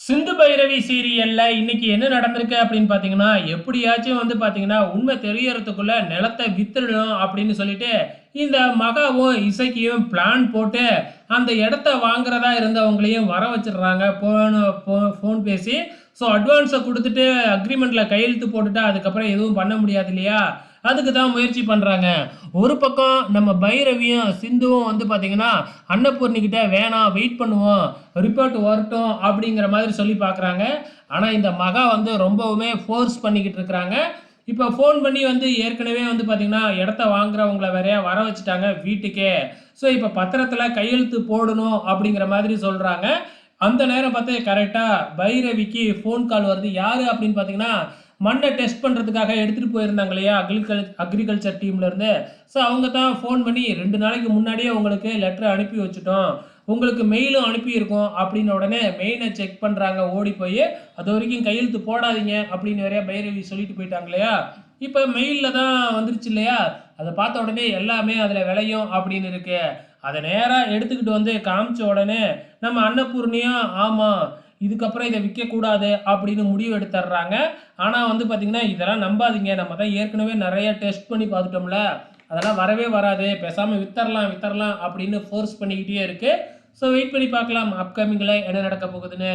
சிந்து பைரவி சீரியல்ல இன்னைக்கு என்ன நடந்திருக்கு அப்படின்னு பார்த்தீங்கன்னா எப்படியாச்சும் வந்து பார்த்தீங்கன்னா உண்மை தெரியறதுக்குள்ள நிலத்தை வித்துடணும் அப்படின்னு சொல்லிட்டு இந்த மகாவும் இசைக்கியும் பிளான் போட்டு அந்த இடத்த வாங்குறதா இருந்தவங்களையும் வர வச்சிடுறாங்க. போன ஃபோன் பேசி. ஸோ அட்வான்ஸை கொடுத்துட்டு அக்ரிமெண்ட்டில் கையெழுத்து போட்டுட்டா அதுக்கப்புறம் எதுவும் பண்ண முடியாது இல்லையா? அதுக்கு தான் முயற்சி பண்ணுறாங்க ஒரு பக்கம் நம்ம பைரவியும் சிந்துவும் வந்து பார்த்திங்கன்னா அன்னபூர்ணிக்கிட்ட வேணாம் வெயிட் பண்ணுவோம் ரிப்போர்ட் வரட்டும் அப்படிங்கிற மாதிரி சொல்லி பார்க்குறாங்க ஆனால் இந்த மகா வந்து ரொம்பவுமே ஃபோர்ஸ் பண்ணிக்கிட்டு இருக்கிறாங்க. இப்போ ஃபோன் பண்ணி வந்து ஏற்கனவே வந்து பார்த்தீங்கன்னா இடத்த வாங்குறவங்கள வேறையா வர வச்சுட்டாங்க வீட்டுக்கே. ஸோ இப்போ பத்திரத்தில் கையெழுத்து போடணும் அப்படிங்கிற மாதிரி சொல்கிறாங்க அந்த நேரம் பார்த்து கரெக்டாக பைரவிக்கு ஃபோன் கால் வருது. யார் அப்படின்னு பார்த்தீங்கன்னா மண்ணை டெஸ்ட் பண்ணுறதுக்காக எடுத்துகிட்டு போயிருந்தாங்க இல்லையா? அக்ரிகல் அக்ரிகல்ச்சர் டீம்லேருந்து ஸோ அவங்க தான் ஃபோன் பண்ணி ரெண்டு நாளைக்கு முன்னாடியே உங்களுக்கு லெட்டர் அனுப்பி வச்சுட்டோம். உங்களுக்கு மெயிலும் அனுப்பியிருக்கோம் அப்படின்னு உடனே மெயினை செக் பண்ணுறாங்க ஓடி போய் அது வரைக்கும் கையெழுத்து போடாதீங்க அப்படின்னு வேறையா பைரவி சொல்லிட்டு போயிட்டாங்க இல்லையா? இப்போ மெயிலில் தான் வந்துருச்சு இல்லையா? அதை பார்த்த உடனே எல்லாமே அதில் விளையும் அப்படின்னு இருக்கு. அதை நேராக எடுத்துக்கிட்டு வந்து காமிச்ச உடனே நம்ம அன்னபூர்ணியும் ஆமாம் இதுக்கப்புறம் இதை விற்கக்கூடாது அப்படின்னு முடிவு எடுத்துடுறாங்க. ஆனால் வந்து பார்த்திங்கன்னா இதெல்லாம் நம்பாதீங்க. நம்ம தான் ஏற்கனவே நிறைய டெஸ்ட் பண்ணி பார்த்துட்டோம்ல. அதெல்லாம் வரவே வராது. பேசாமல் வித்தரலாம் வித்தரலாம் அப்படின்னு ஃபோர்ஸ் பண்ணிக்கிட்டே இருக்குது ஸோ வெயிட் பண்ணி பார்க்கலாம். அப்கமிங்கில் என்ன நடக்க போகுதுன்னு.